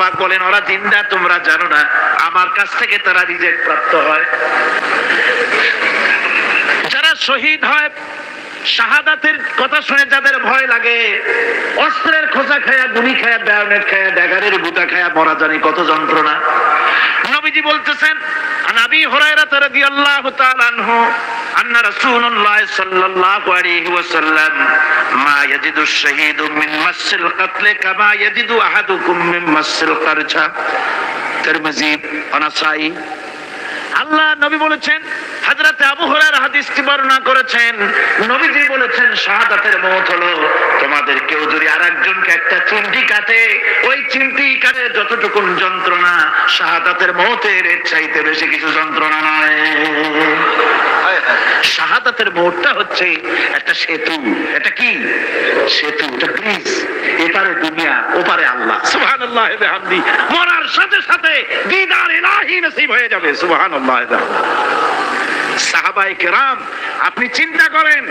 পাক বলেন, ওরা জিন্দা, তোমরা জানো না। আমার কাছ থেকে তারা রিজেক্ট প্রাপ্ত হয়। যারা শহীদ হয়, শাহাদাতের কথা শুনে যাদের ভয় লাগে, অস্ত্রের খোঁজা খায়া, গুলি খায়া ব্যায়নের খায়া ড্যাগারের গুতা খায়া, মরা জানি কত যন্ত্রণা। নবীজি বলতেছেন আনাবি হুরায়রা রাদিয়াল্লাহু তাআলা আনহু, আন্না রাসূলুল্লাহ সাল্লাল্লাহু আলাইহি ওয়াসাল্লাম আল্লাহ নবী বলেছেন হাজরাতে আবু হরার হাদিসটি বর্ণনা করেছেন? নবীজি বলেছেন, শাহাদাতের মত হলো, তোমাদের কেউ যদি আরেকজনকে একটা চিমটি কাটে, ওই চিমটি কাটে যতটুকু যন্ত্রণা, শাহাদাতের মতের চাইতে বেশি কিছু যন্ত্রণা নয়। শাহাদাতের মোড়টা হচ্ছে একটা সেতু। এটা কি? সেতু, এটা ব্রিজ। এপারে দুনিয়া, ওপারে আল্লাহ। সুহান আল্লাহ মরার সাথে সাথে দিদার এলাহি নসিব হয়ে যাবে। সুবহানাল্লাহ সাহাবাই কেরাম, আপনি চিন্তা করেন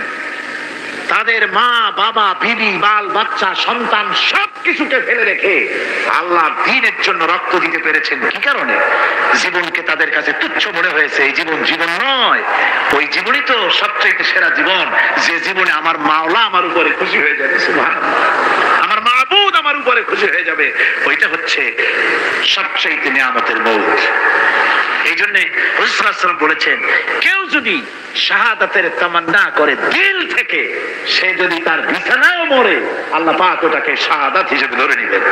তাদের মা, বাবা, বিবি, বাল, বাচ্চা, সন্তান সব কিছুকে ফেলে রেখে আল্লাহ দিনের জন্য রক্ত দিতে পেরেছেন। কি কারণে? জীবনকে তাদের কাছে তুচ্ছ মনে হয়েছে। এই জীবন জীবন নয়। ওই জীবনই তো সবচেয়ে সেরা জীবন। যে জীবনে আমার মাওলা আমার উপরে খুশি হয়ে যাবে। আমার উপরে খুশি হয়ে যাবে। ওইটা হচ্ছে সবচাইতে নিয়ামতের মৌত। এই জন্যে বলেছেন, কেউ যদি শাহাদাতের তামান্না করে দিল থেকে, সে যদি তার বিছানাও মরে, আল্লাহ পাক ওটাকে শাহাদাত হিসেবে ধরে নিবেন।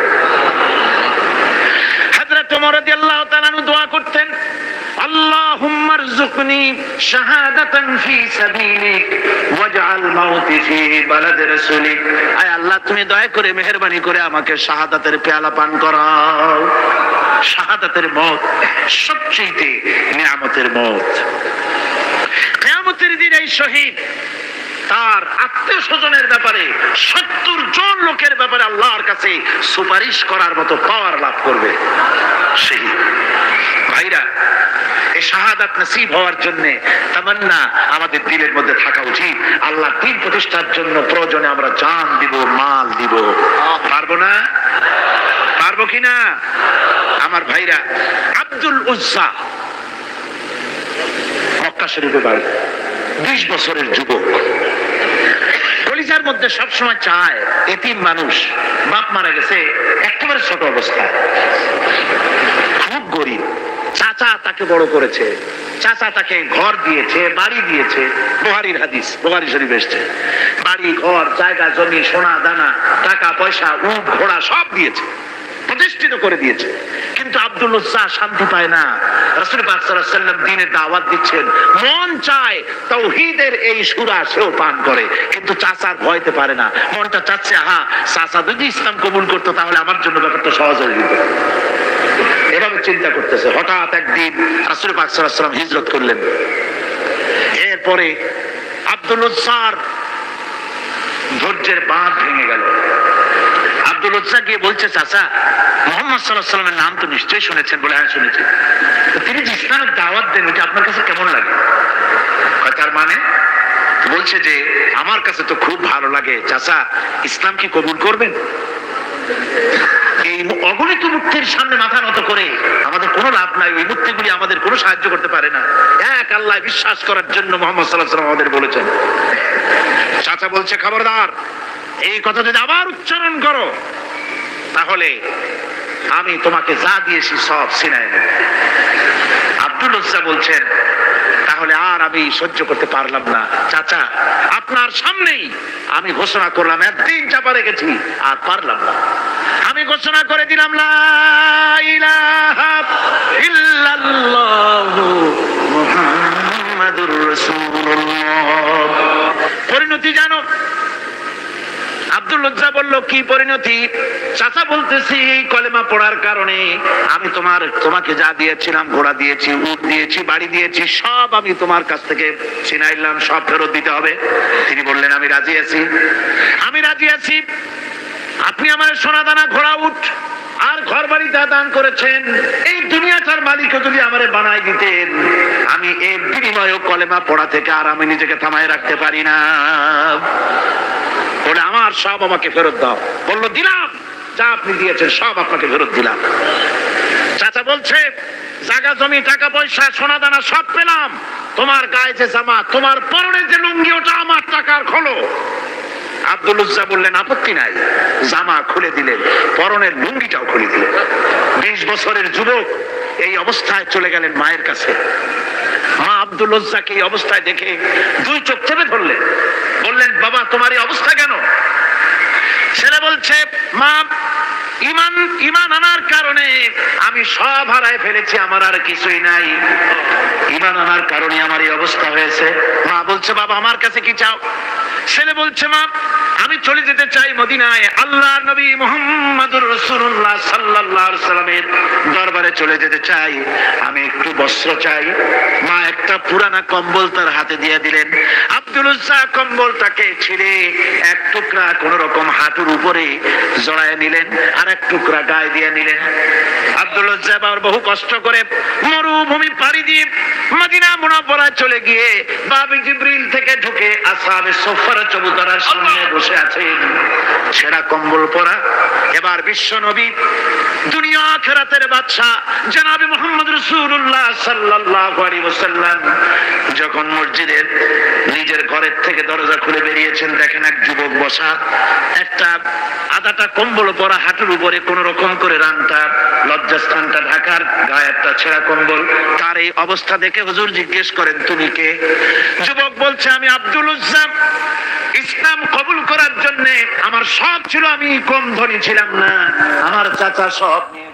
হযরত ওমর রাদিয়াল্লাহু তাআলা আনহু দোয়া করতেন اللهم ارزقني شهادة في سبيلك واجعل موتي في بلد رسولك আয় আল্লাহ তুমি দয়া করে মেহেরবানি করে আমাকে শাহাদাতের পেয়ালা পান করাও শাহাদাতের মত সবচেয়ে নিয়ামতের মত কিয়ামতের দিন এই শহীদ তার আত্মীয় স্বজনের ব্যাপারে সত্তর জন লোকের ব্যাপারে আল্লাহর কাছে সুপারিশ করার মতো পাওয়ার লাভ করবে সেই ভাইরা, এই শাহাদাত নসিব হওয়ার জন্য তামান্না আমাদের দিলের মধ্যে থাকা উচিত। আল্লাহ দিন প্রতিষ্ঠার জন্য প্রয়োজনে আমরা জান দিব, মাল দিব। পারব না? পারব কিনা আমার ভাইরা, আব্দুল উজ্জা, মক্কা শরীফে বাড়ি, বিশ বছরের যুবক। কলিজার মধ্যে সবসময় চায়, এতিম মানুষ, বাপ মারা গেছে, একেবারে ছোট অবস্থায় খুব গরিব চাচা তাকে বড় করেছে। চাচা তাকে ঘর দিয়েছে, বাড়ি দিয়েছে। বুহারির হাদিস, বুহারি শরীফ এসছে। বাড়ি, ঘর, জায়গা, জমি, সোনা, দানা, টাকা, পয়সা, উট, ঘোড়া সব দিয়েছে। প্রতিষ্ঠিত করে দিয়েছে। কিন্তু আব্দুল উজ্জাহ শান্তি পায় না। রাসূল পাক সাল্লাল্লাহু দাওয়াত দিচ্ছেন। মন চায় তাওহীদের এই সূরা সেও পান করে। কিন্তু চাচার ভয়তে পারে না। মনটা চাচ্ছে, আহা, চাচা যদি ইসলাম কবুল করতো, তাহলে আমার জন্য ব্যাপারটা সহজ হয়ে যেত। এভাবে চিন্তা করতেছে। হঠাৎ একদিন রাসূল পাক সাল্লাল্লাহু হিজরত করলেন। এরপরে আব্দুল উজ্জার ধৈর্যের বাঁধ ভেঙে গেল। আব্দুল গিয়ে বলছে মোহাম্মদ সাল্লাহ সাল্লামের নাম তো নিশ্চয়ই শুনেছেন বলে হ্যাঁ শুনেছি। তিনি যে ইসলামের দাওয়াত দেন, ওইটা আপনার কাছে কেমন লাগে? তার মানে? বলছে যে, আমার কাছে তো খুব ভালো লাগে। চাচা, ইসলাম কি কবুল করবেন? এই অগণিত মূর্তির সামনে মাথা নত করে আমাদের কোনো লাভ নাই, ওই মূর্তিগুলি আমাদের কোনো সাহায্য করতে পারে না। এক আল্লাহ বিশ্বাস করার জন্য মোহাম্মদ সাল্লাহ সাল্লাম আমাদের বলেছেন। চাচা বলছে, খবরদার, এই কথা যদি আবার উচ্চারণ করো, তাহলে আমি তোমাকে যা দিয়েছি সব সিনায় নেব। আব্দুল উজ্জা বলছেন তাহলে আর আমি সহ্য করতে পারলাম না। চাচা, আপনার সামনেই আমি ঘোষণা করলাম, একদিন চাপা রেখেছি আর পারলাম না। আমি ঘোষণা করে দিলাম পরিণতি জানো আব্দুল লজ্জা বলল, কি পরিণতি? চাচা বলতেছি, এই কলেমা পড়ার কারণে আমি তোমার, তোমাকে যা দিয়েছিলাম, ঘোড়া দিয়েছি দিয়েছি, বাড়ি দিয়েছি, সব আমি তোমার কাছ থেকে ছিনাইলাম সব ফেরত দিতে হবে। তিনি বললেন, আমি রাজি আছি। আমি রাজি আছি। আপনি আমার সোনা দানা ঘোড়া উঠ আর ঘর বাড়ি যা দান করেছেন, এই দুনিয়াটার মালিকও যদি আমারে বানাই দিতেন, আমি এর বিনিময় কলেমা পড়া থেকে আর আমি নিজেকে থামায় রাখতে পারি না। বলে, আমার সব আমাকে ফেরত দাও। বলল, দিলাম। যা আপনি দিয়েছেন সব আপনাকে ফেরত দিলাম। চাচা বলছে জায়গা জমি, টাকা পয়সা, সোনা দানা সব পেলাম। তোমার গায়ে যে জামা, তোমার পরনে যে লুঙ্গি, ওটা আমার টাকার খোলো। আব্দুল উজ্জা বললেন, আপত্তি নাই। জামা খুলে দিলেন, পরনের লুঙ্গিটাও খুলে দিলেন। বিশ বছরের যুবক এই অবস্থায় চলে গেলেন মায়ের কাছে। মা আব্দুল লজ্জাকে এই অবস্থায় দেখে দুই চোখ চেপে ধরলেন। বললেন, বাবা, তোমার এই অবস্থা কেন? ছেলে বলছে, মা, ইমান ইমান আনার কারণে আমি সব হারায় ফেলেছি, আমার আর কিছুই নাই। ইমান আনার কারণে আমার এই অবস্থা হয়েছে। মা বলছে, বাবা, আমার কাছে কি চাও? ছেলে বলছে, মা, আমি চলে যেতে চাই মদিনায়। আল্লাহর নবী মুহাম্মদুর রাসূলুল্লাহ সাল্লাল্লাহু আলাইহি সাল্লামের দরবারে চলে যেতে চাই। আমি একটু বস্ত্র চাই। মা একটা পুরানা কম্বল তার হাতে দিয়ে দিলেন। আব্দুল উজ্জা কম্বলটাকে ছিঁড়ে এক টুকরা কোন রকম হাঁটুর উপরে জড়ায় নিলেন আর এক টুকরা গায়ে দিয়ে নিলেন। আব্দুল আবার বহু কষ্ট করে মরুভূমি পাড়ি দিয়ে মদিনা মুনাফরায় চলে গিয়ে বাবি জিব্রিল থেকে ঢুকে আসাবে সোফার চবুতারার সামনে বসে আছেন সেরা কম্বল পরা। এবার বিশ্ব নবী, দুনিয়া খেরাতের বাচ্চা জনাবি মোহাম্মদ রসুল্লাহ সাল্লাহ যখন মসজিদের নিজের ঘরের থেকে দরজা খুলে বেরিয়েছেন, দেখেন এক যুবক বসা। একটা আদাটা কম্বল পরা হাঁটুর উপরে, কোন রকম করে রানটা, লজ্জাস্থানটা, ঢাকার গায়ে একটা ছেঁড়া কম্বল। তার এই অবস্থা দেখে হুজুর জিজ্ঞেস করেন, তুমি কে? যুবক বলছে, আমি আব্দুল উজ্জাম। ইসলাম কবুল করার জন্য আমার সব ছিল, আমি কম ধনী ছিলাম না। আমার চাচা সব নিয়ে